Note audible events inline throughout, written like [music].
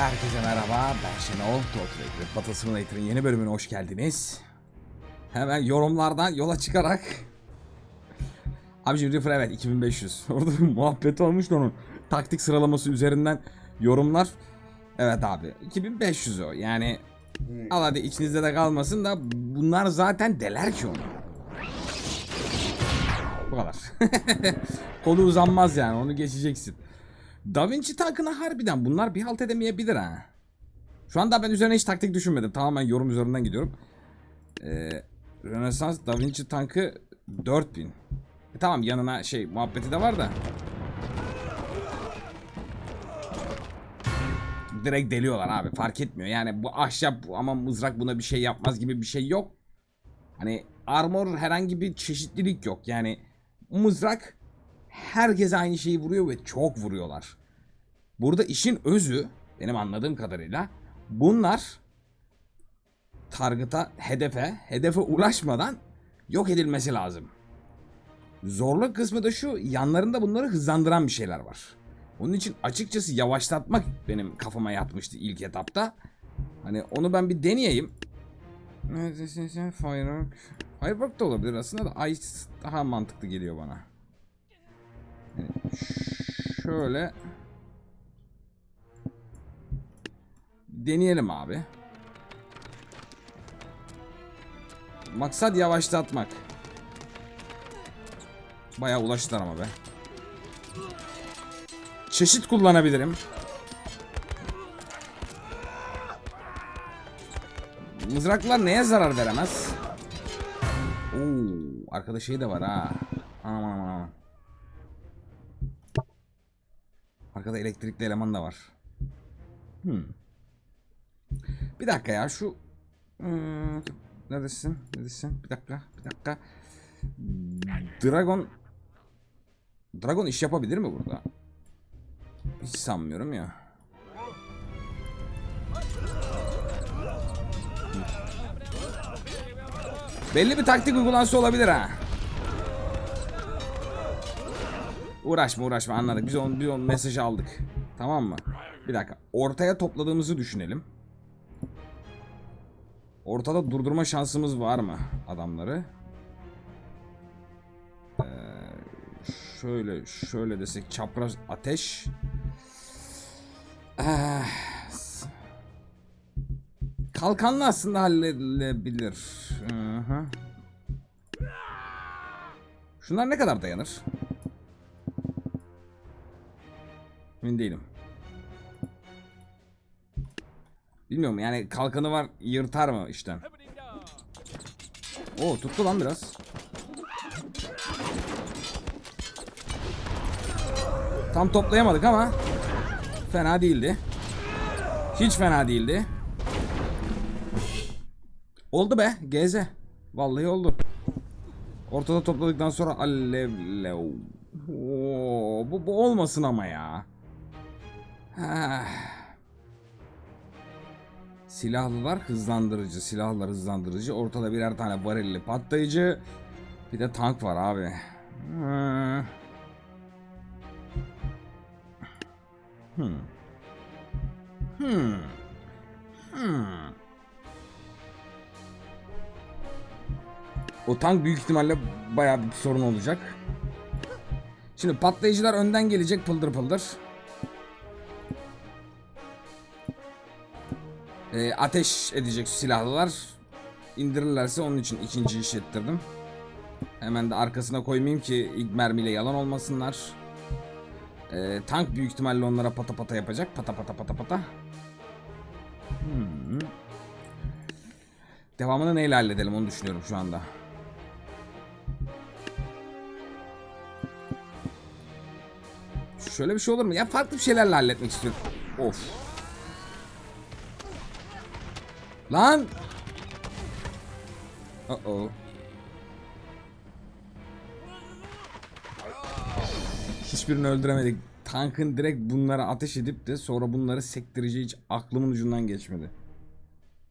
Herkese merhaba, ben Şenol. Total Battle Simulator'ın yeni bölümüne hoş geldiniz. Hemen yorumlardan yola çıkarak... Abicim Reaper evet 2500. [laughs] Orada bir muhabbet olmuş da onun. Taktik sıralaması üzerinden yorumlar. Evet abi 2500 o yani... Al hadi içinizde de kalmasın da bunlar zaten deler ki onu. Bu kadar. [laughs] Kolu uzanmaz yani onu geçeceksin. Da Vinci tankına harbiden bunlar bir halt edemeyebilir ha. Şu anda ben üzerine hiç taktik düşünmedim. Tamamen yorum üzerinden gidiyorum. Ee, Rönesans Da Vinci tankı 4000. E tamam yanına şey muhabbeti de var da. Direkt deliyorlar abi fark etmiyor. Yani bu ahşap ama mızrak buna bir şey yapmaz gibi bir şey yok. Hani armor herhangi bir çeşitlilik yok. Yani mızrak herkes aynı şeyi vuruyor ve çok vuruyorlar. Burada işin özü benim anladığım kadarıyla bunlar target'a, hedefe, hedefe ulaşmadan yok edilmesi lazım. Zorluk kısmı da şu yanlarında bunları hızlandıran bir şeyler var. Onun için açıkçası yavaşlatmak benim kafama yatmıştı ilk etapta. Hani onu ben bir deneyeyim. Firework. Firework da olabilir aslında da Ice daha mantıklı geliyor bana. Yani şöyle deneyelim abi. Maksat yavaşlatmak. Bayağı ulaştılar ama be. Çeşit kullanabilirim. Mızraklar neye zarar veremez? Oo, arkada şey de var ha. Aman aman aman. Arkada elektrikli eleman da var. Hmm. Bir dakika ya şu hmm, neredesin? Neredesin? Bir dakika, bir dakika. Dragon Dragon iş yapabilir mi burada? Hiç sanmıyorum ya. Belli bir taktik uygulansa olabilir ha. Uğraşma uğraşma anladık. Biz onu, biz onu mesajı aldık. Tamam mı? Bir dakika. Ortaya topladığımızı düşünelim. Ortada durdurma şansımız var mı adamları? Ee, şöyle şöyle desek çapraz ateş. Ah, Kalkanlı aslında halledilebilir. Hı. Şunlar ne kadar dayanır? Emin değilim. Bilmiyorum yani kalkanı var yırtar mı işten? Oo tuttu lan biraz. Tam toplayamadık ama fena değildi. Hiç fena değildi. Oldu be GZ. Vallahi oldu. Ortada topladıktan sonra alevlev. Oo, bu, bu olmasın ama ya. Ah. Silahlılar hızlandırıcı, silahlar hızlandırıcı. Ortada birer tane varilli patlayıcı. Bir de tank var abi. Hmm. Hmm. Hmm. O tank büyük ihtimalle bayağı bir sorun olacak. Şimdi patlayıcılar önden gelecek pıldır pıldır. Ee, ateş edecek silahlılar. İndirirlerse onun için ikinci iş ettirdim. Hemen de arkasına koymayayım ki ilk mermiyle yalan olmasınlar. Ee, tank büyük ihtimalle onlara pata pata yapacak. Pata pata pata pata. Hmm. Devamını neyle halledelim onu düşünüyorum şu anda. Şöyle bir şey olur mu? Ya farklı bir şeylerle halletmek istiyorum. Of. Lan. Uh oh. Hiçbirini öldüremedik. Tankın direkt bunlara ateş edip de sonra bunları sektireceği hiç aklımın ucundan geçmedi.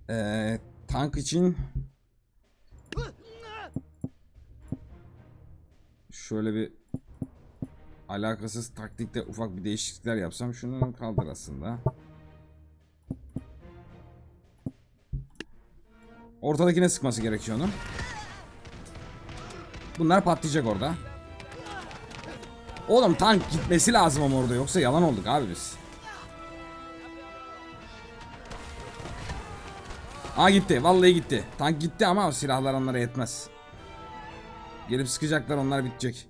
Ee, tank için şöyle bir alakasız taktikte ufak bir değişiklikler yapsam şunu kaldır aslında. Ortadakine sıkması gerekiyor onun. Bunlar patlayacak orada. Oğlum tank gitmesi lazım ama orada yoksa yalan olduk abi biz. Aa gitti. Vallahi gitti. Tank gitti ama silahlar onlara yetmez. Gelip sıkacaklar onlar bitecek.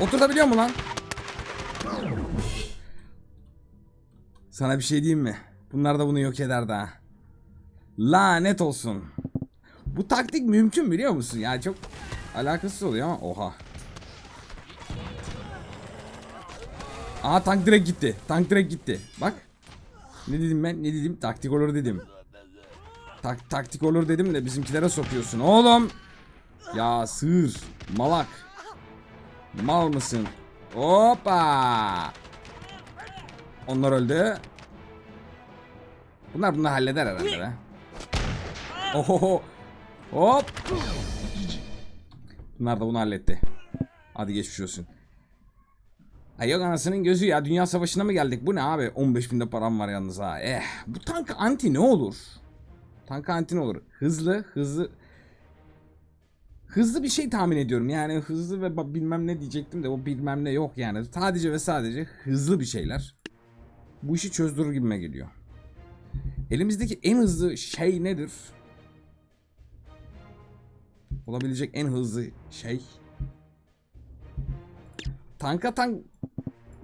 Oturtabiliyor mu lan? Sana bir şey diyeyim mi? Bunlar da bunu yok eder daha. Lanet olsun. Bu taktik mümkün biliyor musun? Ya çok alakasız oluyor ama oha. Aa tank direkt gitti. Tank direkt gitti. Bak. Ne dedim ben? Ne dedim? Taktik olur dedim. Tak taktik olur dedim de bizimkilere sokuyorsun oğlum. Ya sığır, malak. Mal mısın? Hoppa. Onlar öldü. Bunlar bunu halleder herhalde be. Ohoho. Hop. Bunlar da bunu halletti. Hadi geçmiş olsun. Ay yok anasının gözü ya. Dünya savaşına mı geldik? Bu ne abi? 15 binde param var yalnız ha. Eh. Bu tank anti ne olur? Tank anti ne olur? Hızlı, hızlı. Hızlı bir şey tahmin ediyorum. Yani hızlı ve bilmem ne diyecektim de o bilmem ne yok yani. Sadece ve sadece hızlı bir şeyler. Bu işi çözdürür gibime geliyor. Elimizdeki en hızlı şey nedir? Olabilecek en hızlı şey. Tanka tank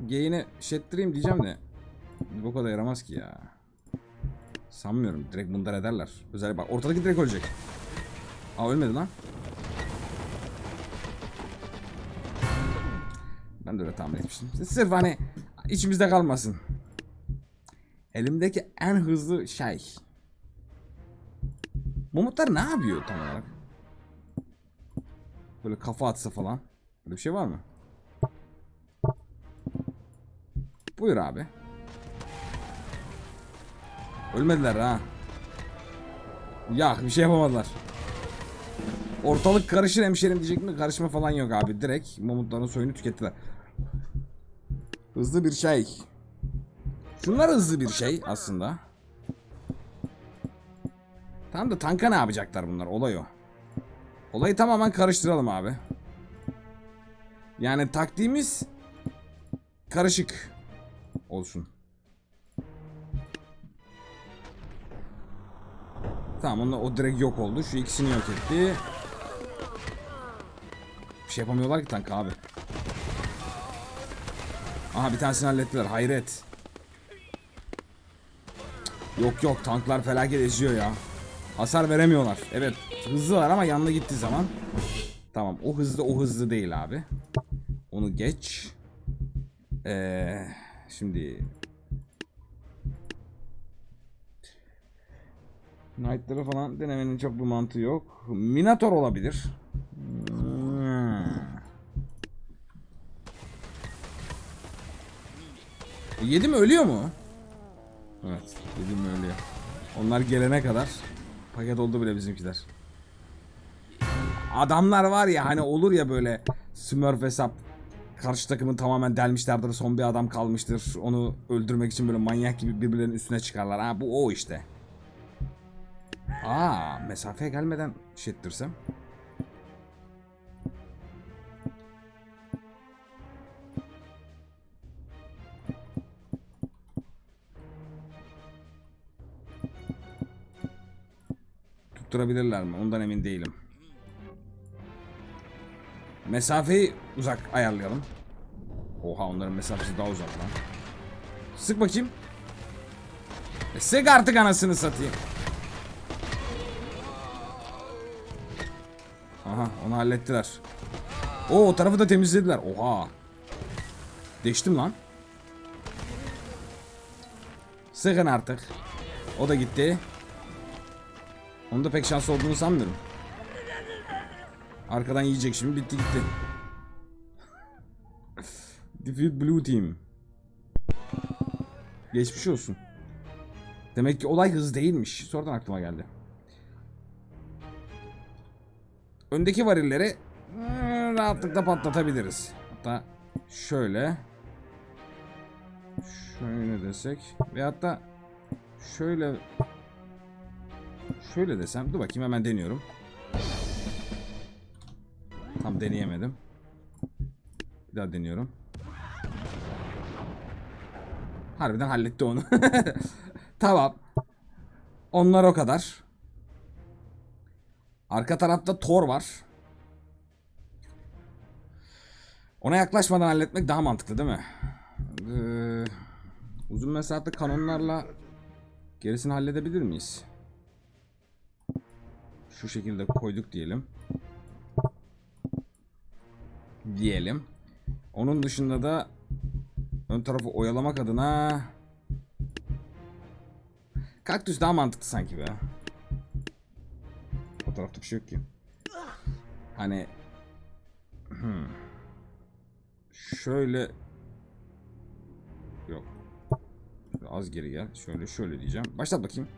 geyine şettireyim diyeceğim de. Bu kadar yaramaz ki ya. Sanmıyorum. Direkt bunlar ederler. Özellikle bak ortadaki direkt ölecek. Aa ölmedi lan. Ben de öyle tahmin etmiştim. Sırf hani içimizde kalmasın. Elimdeki en hızlı şey. Mamutlar ne yapıyor tam olarak? Böyle kafa atsa falan. Böyle bir şey var mı? Buyur abi. Ölmediler ha. Ya bir şey yapamadılar. Ortalık karışır hemşerim diyecek mi? Karışma falan yok abi. Direkt mamutların soyunu tükettiler. Hızlı bir şey. Şunlar hızlı bir şey aslında. Tamam da tanka ne yapacaklar bunlar? Olay o. Olayı tamamen karıştıralım abi. Yani taktiğimiz karışık olsun. Tamam onlar o direkt yok oldu. Şu ikisini yok etti. Bir şey yapamıyorlar ki tank abi. Aha bir tanesini hallettiler. Hayret. Yok yok tanklar felaket eziyor ya. Hasar veremiyorlar. Evet hızlılar ama yanına gittiği zaman. Tamam o hızlı o hızlı değil abi. Onu geç. Ee, şimdi Knight'ları falan denemenin çok bir mantığı yok. Minator olabilir. Hmm. Yedi mi ölüyor mu? Evet, yedi mi ölüyor. Onlar gelene kadar paket oldu bile bizimkiler. Adamlar var ya hani olur ya böyle Smurf hesap karşı takımı tamamen delmişlerdir son bir adam kalmıştır onu öldürmek için böyle manyak gibi birbirlerinin üstüne çıkarlar ha bu o işte. Aa mesafeye gelmeden şettirsem. Tutturabilirler mi? Ondan emin değilim. Mesafeyi uzak ayarlayalım. Oha onların mesafesi daha uzak lan. Sık bakayım. E, sık artık anasını satayım. Aha onu hallettiler. Oo o tarafı da temizlediler. Oha. Değiştim lan. Sıkın artık. O da gitti. Onda pek şans olduğunu sanmıyorum. Arkadan yiyecek şimdi bitti gitti. [laughs] Defeat Blue Team. Geçmiş olsun. Demek ki olay hız değilmiş. Sonradan aklıma geldi. Öndeki varilleri hmm, rahatlıkla patlatabiliriz. Hatta şöyle şöyle desek ve hatta şöyle Şöyle desem. Dur bakayım hemen deniyorum. Tam deneyemedim. Bir daha deniyorum. Harbiden halletti onu. [laughs] tamam. Onlar o kadar. Arka tarafta Thor var. Ona yaklaşmadan halletmek daha mantıklı değil mi? Ee, uzun mesafe kanonlarla gerisini halledebilir miyiz? Şu şekilde koyduk diyelim. Diyelim. Onun dışında da ön tarafı oyalamak adına kaktüs daha mantıklı sanki be. O tarafta bir şey yok ki. Hani hmm. şöyle yok. Az geri gel. Şöyle şöyle diyeceğim. Başlat bakayım.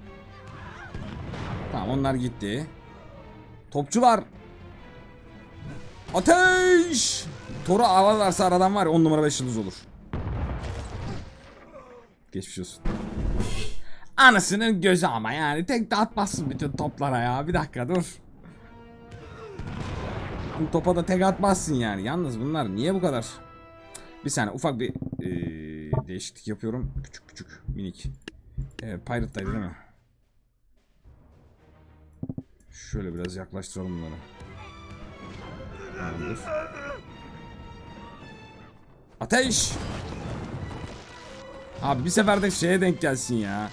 Tamam onlar gitti. Topçular. Ateş! Toru avalarsa aradan var ya 10 numara 5 yıldız olur. Geçmiş olsun. Anasının gözü ama yani tek atmazsın bütün toplara ya. Bir dakika dur. Bu topa da tek atmazsın yani. Yalnız bunlar niye bu kadar? Bir saniye ufak bir eee, değişiklik yapıyorum. Küçük küçük minik. Ee, Pirate'daydı değil mi? Şöyle biraz yaklaştıralım bunları. Tamamdır. Ateş! Abi bir seferde şeye denk gelsin ya.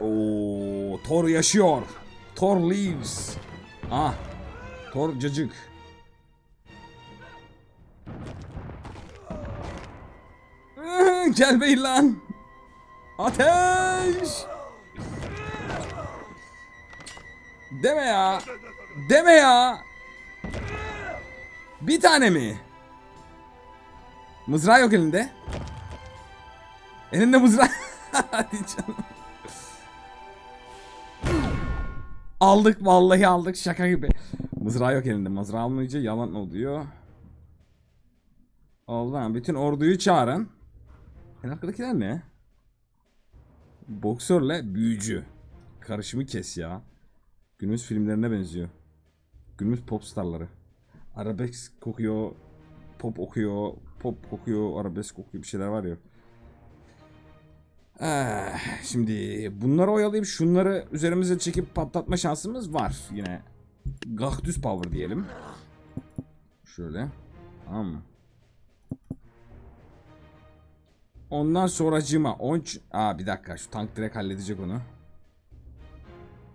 Oo, Thor yaşıyor. Thor lives. Ah. Thor cacık. [laughs] Gelmeyin lan. Ateş! Deme ya. Deme ya. Bir tane mi? Mızrağı yok elinde. Elinde mızrağı. [laughs] Hadi canım. Aldık vallahi aldık şaka gibi. Mızrağı yok elinde. Mızrağı almayınca yalan oluyor. Ha. Bütün orduyu çağırın. En arkadakiler ne? Boksörle büyücü. Karışımı kes ya. Günümüz filmlerine benziyor. Günümüz pop starları. Arabesk kokuyor, pop okuyor, pop kokuyor, arabesk kokuyor bir şeyler var ya. Ah, şimdi bunları oyalayıp şunları üzerimize çekip patlatma şansımız var yine. Gahtüs power diyelim. Şöyle. Tamam mı? Ondan sonracığıma 10 Aa bir dakika şu tank direkt halledecek onu.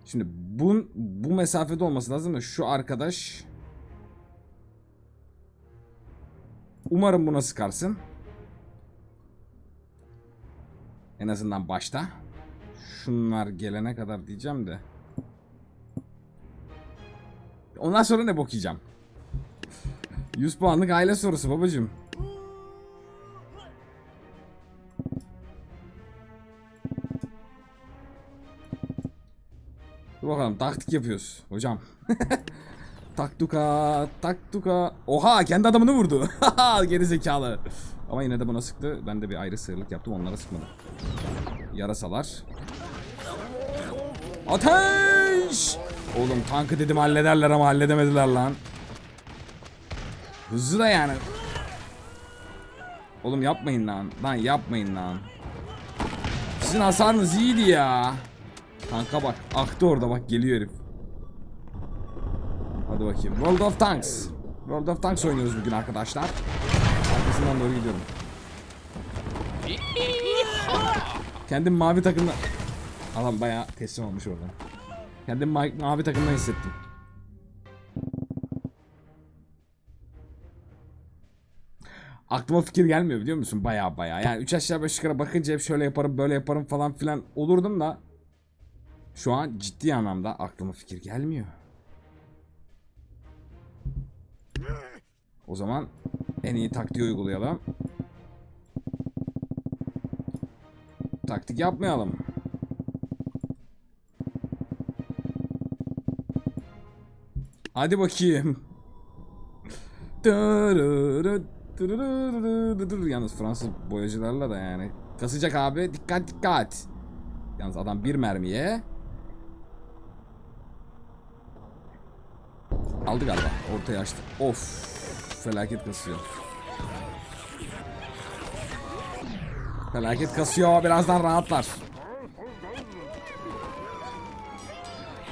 Şimdi bu, bu mesafede olması lazım da şu arkadaş Umarım buna sıkarsın. En azından başta. Şunlar gelene kadar diyeceğim de. Ondan sonra ne bok yiyeceğim? 100 puanlık aile sorusu babacım. Dur bakalım taktik yapıyoruz hocam. [laughs] taktuka taktuka. Oha kendi adamını vurdu. [laughs] Geri zekalı. Ama yine de buna sıktı. Ben de bir ayrı sığırlık yaptım onlara sıkmadım. Yarasalar. Ateş! Oğlum tankı dedim hallederler ama halledemediler lan. Hızlı da yani. Oğlum yapmayın lan. Lan yapmayın lan. Sizin hasarınız iyiydi ya. Tanka bak. Aktı orada bak geliyor herif. Hadi bakayım. World of Tanks. World of Tanks oynuyoruz bugün arkadaşlar. Arkasından doğru gidiyorum. Kendim mavi takımda... Adam bayağı teslim olmuş oradan. Kendim ma- mavi takımda hissettim. Aklıma fikir gelmiyor biliyor musun? Baya baya. Yani 3 aşağı 5 yukarı bakınca hep şöyle yaparım böyle yaparım falan filan olurdum da şu an ciddi anlamda aklıma fikir gelmiyor. O zaman en iyi taktiği uygulayalım. Taktik yapmayalım. Hadi bakayım. Yalnız Fransız boyacılarla da yani. Kasacak abi. Dikkat dikkat. Yalnız adam bir mermiye aldı galiba. Ortaya açtı. Of. Felaket kasıyor. Felaket kasıyor. Birazdan rahatlar.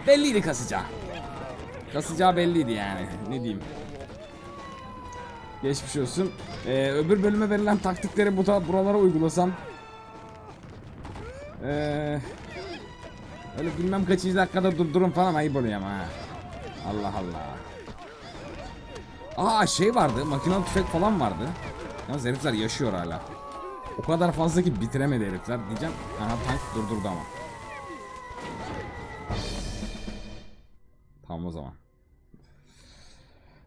Belliydi kasacağı. Kasacağı belliydi yani. Ne diyeyim. Geçmiş olsun. Ee, öbür bölüme verilen taktikleri bu da buralara uygulasam. Ee, öyle bilmem kaçıncı dakikada durdurun falan ayıp oluyor ama. Allah Allah. Aa şey vardı. Makinalı tüfek falan vardı. Yalnız herifler yaşıyor hala. O kadar fazla ki bitiremedi herifler diyeceğim. Aha tank durdurdu ama. Tamam o zaman.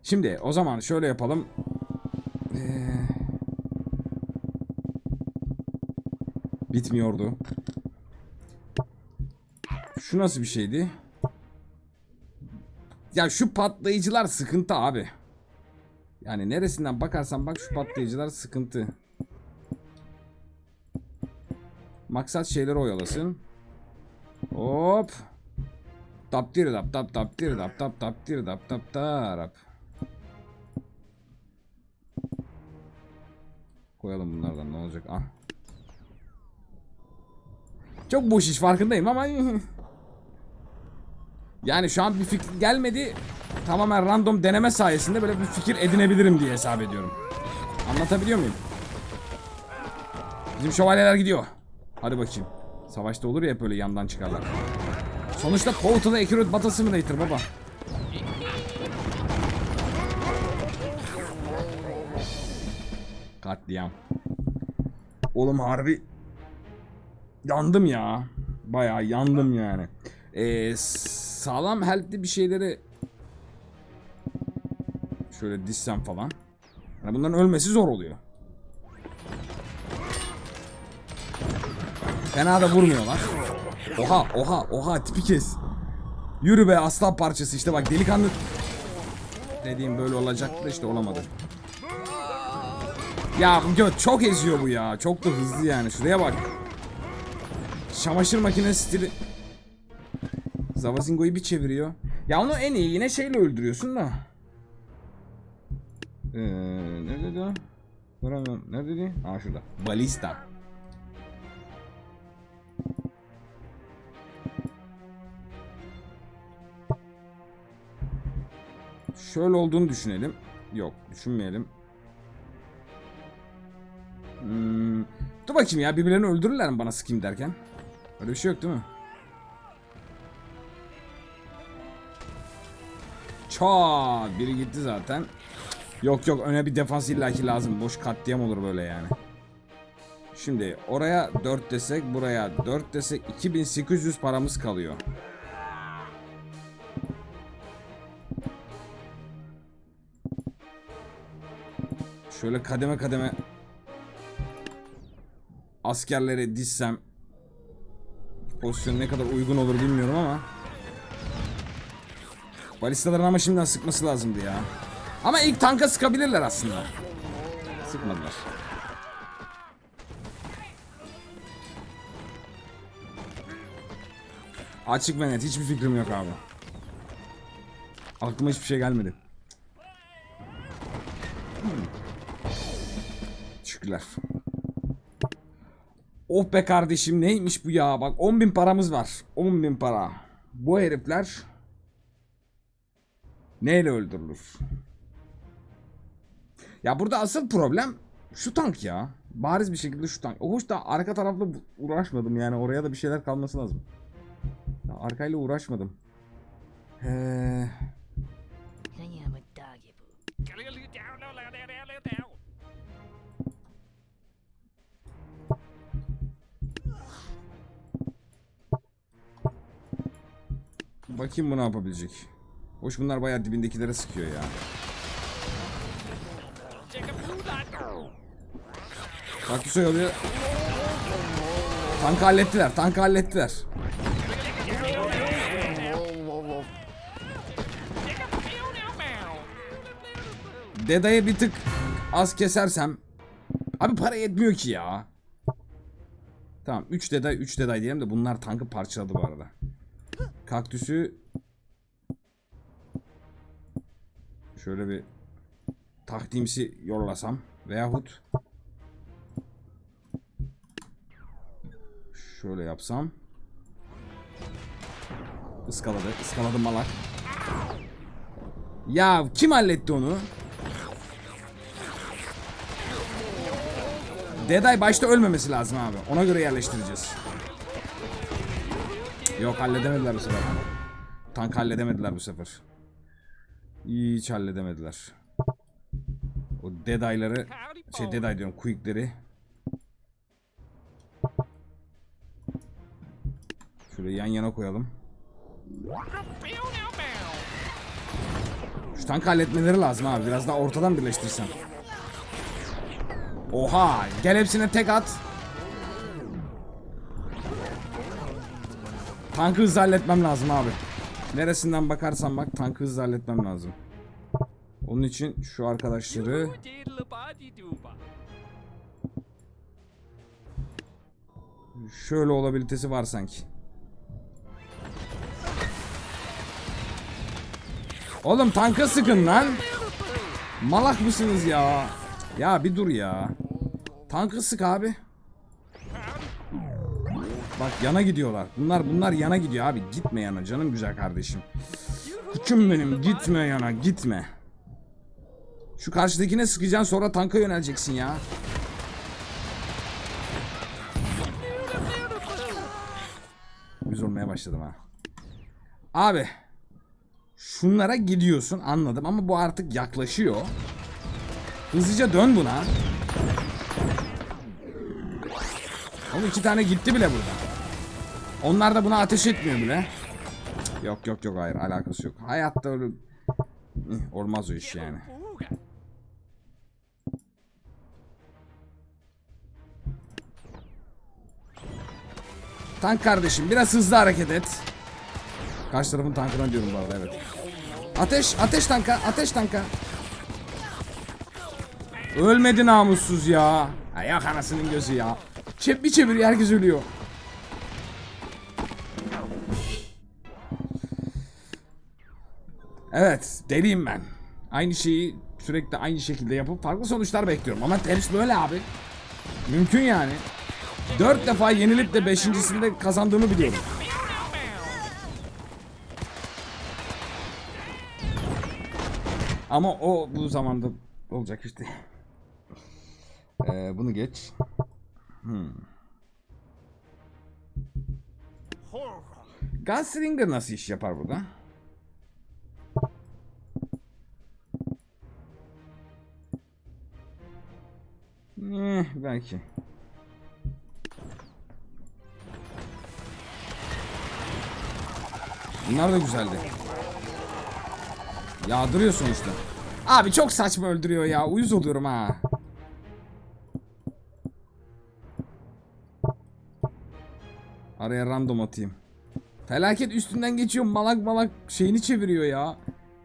Şimdi o zaman şöyle yapalım. Ee, bitmiyordu. Şu nasıl bir şeydi? Ya şu patlayıcılar sıkıntı abi. Yani neresinden bakarsan bak şu patlayıcılar sıkıntı. Maksat şeyleri oyalasın. Hop. Tap tiri tap tap tap tiri tap tap tap tiri tap tap tarap. Koyalım bunlardan ne olacak ah. Çok boş iş farkındayım ama [laughs] yani şu an bir fikir gelmedi. Tamamen random deneme sayesinde böyle bir fikir edinebilirim diye hesap ediyorum. Anlatabiliyor muyum? Bizim şövalyeler gidiyor. Hadi bakayım. Savaşta olur ya hep böyle yandan çıkarlar. Sonuçta Total Accurate Battle Simulator baba. Katliam. Oğlum harbi yandım ya. Bayağı yandım yani. Ee, sağlam health'li bir şeyleri şöyle dizsem falan. Yani bunların ölmesi zor oluyor. Fena da vurmuyorlar. Oha oha oha tipi kes. Yürü be aslan parçası işte bak delikanlı. Dediğim böyle olacaktı işte olamadı. Ya göt çok eziyor bu ya. Çok da hızlı yani. Şuraya bak. Çamaşır makinesi stili. Zavazingo'yu bir çeviriyor. Ya onu en iyi yine şeyle öldürüyorsun da. Ee, ne dedi o? Vuramıyorum. Ne dedi? Aa şurada. Balista. Şöyle olduğunu düşünelim. Yok düşünmeyelim. Hmm, dur bakayım ya birbirlerini öldürürler mi bana sıkayım derken? Öyle bir şey yok değil mi? Ça biri gitti zaten. Yok yok öne bir defans illaki lazım. Boş katliam olur böyle yani. Şimdi oraya 4 desek buraya 4 desek 2800 paramız kalıyor. Şöyle kademe kademe askerleri dizsem pozisyon ne kadar uygun olur bilmiyorum ama Balistaların ama şimdiden sıkması lazımdı ya. Ama ilk tanka sıkabilirler aslında. Sıkmadılar. Açık ve net hiçbir fikrim yok abi. Aklıma hiçbir şey gelmedi. Hmm. Şükürler. Oh be kardeşim neymiş bu ya bak 10 bin paramız var 10 bin para Bu herifler Neyle öldürülür ya burada asıl problem şu tank ya. Bariz bir şekilde şu tank. Hoş da arka tarafla uğraşmadım yani oraya da bir şeyler kalması lazım. Ya arkayla uğraşmadım. Bakayım bu yapabilecek. Hoş bunlar bayağı dibindekilere sıkıyor ya. Kaktüsü alıyor. Tankı hallettiler. Tankı hallettiler. Deda'yı bir tık az kesersem. Abi para yetmiyor ki ya. Tamam 3 deday 3 deday diyelim de bunlar tankı parçaladı bu arada. Kaktüsü şöyle bir takdimsi yollasam veyahut şöyle yapsam ıskaladı ıskaladı malak ya kim halletti onu Deday başta ölmemesi lazım abi. Ona göre yerleştireceğiz. Yok halledemediler bu sefer. Tank halledemediler bu sefer. Hiç halledemediler. O Deday'ları şey Deday diyorum Quick'leri Şöyle yan yana koyalım. Şu tank halletmeleri lazım abi. Biraz daha ortadan birleştirsen. Oha! Gel hepsine tek at. Tankı hızlı halletmem lazım abi. Neresinden bakarsan bak tankı hızlı halletmem lazım. Onun için şu arkadaşları şöyle olabilitesi var sanki. Oğlum tanka sıkın lan. Malak mısınız ya? Ya bir dur ya. Tankı sık abi. Bak yana gidiyorlar. Bunlar bunlar yana gidiyor abi. Gitme yana canım güzel kardeşim. Küçüm benim gitme yana gitme. Şu karşıdakine sıkacaksın sonra tanka yöneleceksin ya. Yüz olmaya başladım ha. Abi. Şunlara gidiyorsun anladım ama bu artık yaklaşıyor. Hızlıca dön buna. Oğlum iki tane gitti bile burada. Onlar da buna ateş etmiyor bile. Yok yok yok hayır alakası yok. Hayatta öyle olmaz o iş yani. Tank kardeşim biraz hızlı hareket et. Karşı tarafın tankına diyorum bu arada evet. Ateş ateş tanka ateş tanka. Ölmedi namussuz ya. Ha, yok anasının gözü ya. Çep bir çeviriyor herkes ölüyor. Evet deliyim ben. Aynı şeyi sürekli aynı şekilde yapıp farklı sonuçlar bekliyorum. Ama tenis böyle abi. Mümkün yani. Dört defa yenilip de beşincisinde kazandığımı biliyorum. Ama o bu zamanda olacak işte. Ee, bunu geç. Hmm. Gunslinger nasıl iş yapar burada? Eh, belki. Bunlar da güzeldi. Yağdırıyor sonuçta. Abi çok saçma öldürüyor ya. Uyuz oluyorum ha. Araya random atayım. Felaket üstünden geçiyor malak malak şeyini çeviriyor ya.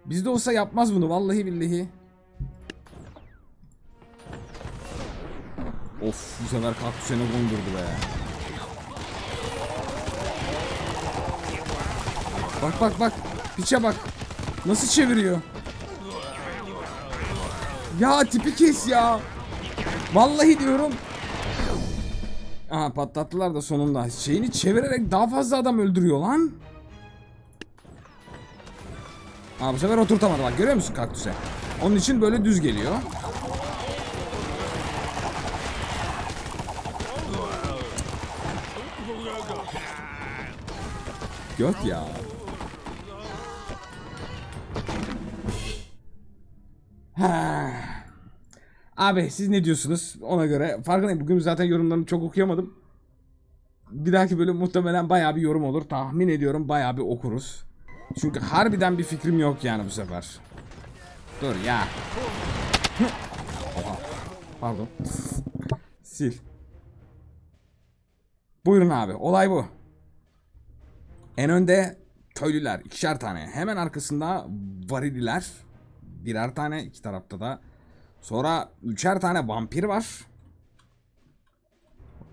Bizde olsa yapmaz bunu vallahi billahi. Of bu sefer kaktüsene kondurdu be. Bak bak bak. Piçe bak. Nasıl çeviriyor? Ya tipi kes ya. Vallahi diyorum. Aha patlattılar da sonunda. Şeyini çevirerek daha fazla adam öldürüyor lan. Aa bu sefer oturtamadı bak görüyor musun kaktüse? Onun için böyle düz geliyor. Göt ya. Abi siz ne diyorsunuz? Ona göre farkındayım. Bugün zaten yorumlarını çok okuyamadım. Bir dahaki bölüm muhtemelen bayağı bir yorum olur. Tahmin ediyorum bayağı bir okuruz. Çünkü harbiden bir fikrim yok yani bu sefer. Dur ya. Oha. Pardon. Sil. Buyurun abi. Olay bu. En önde köylüler ikişer tane. Hemen arkasında varililer. Birer tane iki tarafta da. Sonra üçer tane vampir var.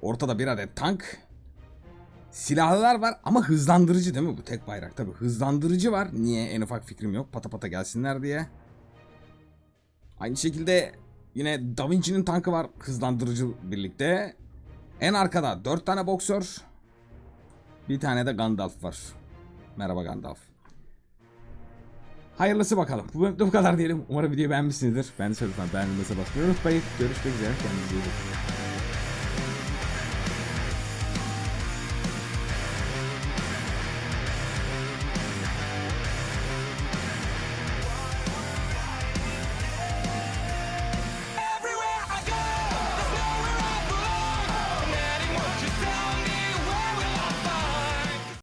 Ortada bir adet tank. Silahlılar var ama hızlandırıcı değil mi bu tek bayrak tabi hızlandırıcı var. Niye en ufak fikrim yok pata pata gelsinler diye. Aynı şekilde yine Da Vinci'nin tankı var hızlandırıcı birlikte. En arkada 4 tane boksör. Bir tane de Gandalf var. Merhaba Gandalf. Hayırlısı bakalım. Bu bölümde bu kadar diyelim. Umarım videoyu beğenmişsinizdir. Ben de lütfen beğenmeyi basmayı unutmayın. Görüşmek üzere. Kendinize iyi bakın.